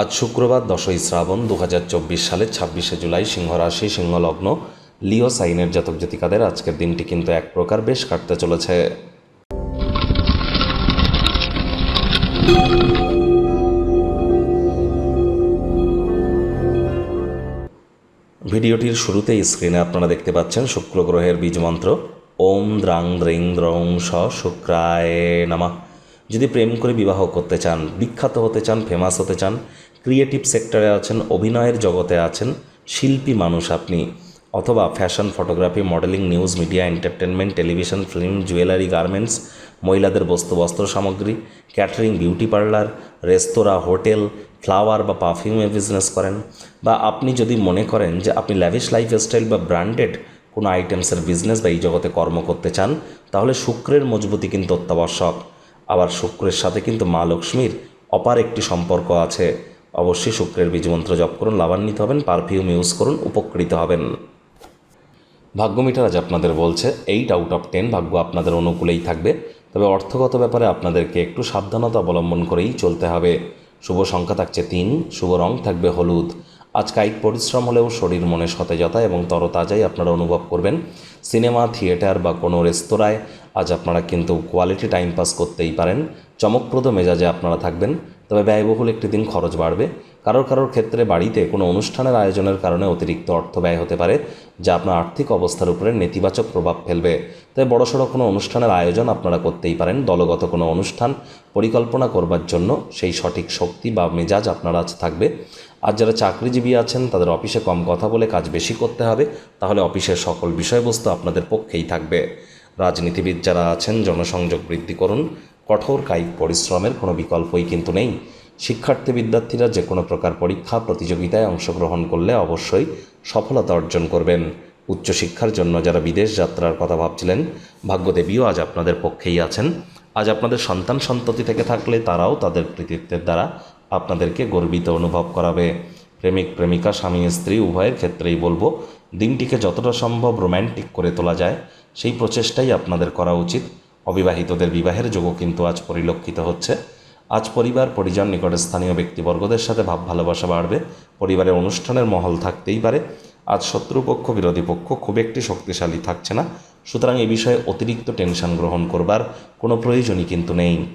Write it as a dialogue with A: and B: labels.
A: আজ শুক্রবার দশই শ্রাবণ দু সালের ছাব্বিশে জুলাই সিংহ রাশি সিংহ লিও সাইনের জাতক জাতিকাদের আজকের দিনটি কিন্তু এক প্রকার বেশ কাটতে চলেছে। ভিডিওটির শুরুতেই স্ক্রিনে আপনারা দেখতে পাচ্ছেন শুক্র গ্রহের বীজ মন্ত্র। ওম দ্রাং দ্রিং দ্রং স শুক্রায় নামা। যদি প্রেম করে বিবাহ করতে চান, বিখ্যাত হতে চান ফেমাস হতে চান ক্রিয়েটিভ সেক্টরে আছেন, অভিনয়ের জগতে আছেন, শিল্পী মানুষ আপনি, অথবা fashion photography modelling news media entertainment television film jewellery garments মহিলাদের বস্তু, বস্ত্র সামগ্রী ক্যাটারিং বিউটি পার্লার রেস্তোরাঁ হোটেল ফ্লাওয়ার বা পারফিউমের বিজনেস করেন, বা আপনি যদি মনে করেন যে আপনি ল্যাভিশ লাইফস্টাইল বা ব্র্যান্ডেড কোনো আইটেমসের বিজনেস বা এই জগতে কর্ম করতে চান, তাহলে শুক্রের মজবুতি কিন্তু অত্যাবশ্যক। আবার শুক্রের সাথে কিন্তু মা লক্ষ্মীর অপার একটি সম্পর্ক আছে। অবশ্যই শুক্রের বীজমন্ত্র জপ করুন, লাভান্বিত হবেন পারফিউম ইউজ করুন, উপকৃত হবেন। ভাগ্য মিটার আজ আপনাদের বলছে এইট আউট অফ টেন ভাগ্য আপনাদের অনুকূলেই থাকবে। তবে অর্থগত ব্যাপারে আপনাদেরকে একটু সাবধানতা অবলম্বন করেই চলতে হবে। শুভ সংখ্যা থাকছে তিন, শুভ রং থাকবে হলুদ। আজ কায়িক পরিশ্রম হলেও শরীর মনে সতেজতা এবং তরতাজাই আপনারা অনুভব করবেন। সিনেমা, থিয়েটার বা কোনো রেস্তোরাঁয় আজ আপনারা কিন্তু কোয়ালিটি টাইম পাস করতেই পারেন। চমকপ্রদ মেজাজে আপনারা থাকবেন। তবে ব্যয়বহুল একটি দিন খরচ বাড়বে। কারোর কারোর ক্ষেত্রে বাড়িতে কোনো অনুষ্ঠানের আয়োজনের কারণে অতিরিক্ত অর্থ ব্যয় হতে পারে, যা আপনার আর্থিক অবস্থার উপরে নেতিবাচক প্রভাব ফেলবে। তাই বড়সড় কোনো অনুষ্ঠানের আয়োজন আপনারা করতেই পারেন। দলগত কোনো অনুষ্ঠান পরিকল্পনা করবার জন্য সেই সঠিক শক্তি বা মেজাজ আপনার আজ থাকবে। আর যারা চাকরিজীবী আছেন, তাদের অফিসে কম কথা বলে কাজ বেশি করতে হবে, তাহলে অফিসের সকল বিষয়বস্তু আপনাদের পক্ষেই থাকবে। রাজনীতিবিদ যারা আছেন, জনসংযোগ বৃদ্ধি করুন। কঠোর কায়িক পরিশ্রমের কোনো বিকল্পই কিন্তু নেই। শিক্ষার্থী বিদ্যার্থীরা যে কোনো প্রকার পরীক্ষা, প্রতিযোগিতায় অংশগ্রহণ করলে অবশ্যই সফলতা অর্জন করবেন। উচ্চশিক্ষার জন্য যারা বিদেশ যাত্রার কথা ভাবছিলেন, ভাগ্যদেবীও আজ আপনাদের পক্ষেই আছেন। আজ আপনাদের সন্তান সন্ততি থেকে থাকলে তারাও তাদের কৃতিত্বের দ্বারা আপনাদেরকে গর্বিত অনুভব করাবে। প্রেমিক, প্রেমিকা, স্বামী, স্ত্রী, উভয়ের ক্ষেত্রেই বলব, দিনটিকে যতটা সম্ভব রোম্যান্টিক করে তোলা যায়। সেই প্রচেষ্টাই আপনাদের করা উচিত। অবিবাহিতদের বিবাহের যোগও কিন্তু আজ পরিলক্ষিত হচ্ছে। আজ পরিবার, পরিজন, নিকটে স্থানীয় ব্যক্তিবর্গদের সাথে ভাব ভালোবাসা বাড়বে। পরিবারে অনুষ্ঠানের মহল থাকতেই পারে। আজ শত্রুপক্ষ, বিরোধী পক্ষ খুব একটি শক্তিশালী থাকছে না। সুতরাং এ বিষয়ে অতিরিক্ত টেনশন গ্রহণ করবার কোনো প্রয়োজনই কিন্তু নেই।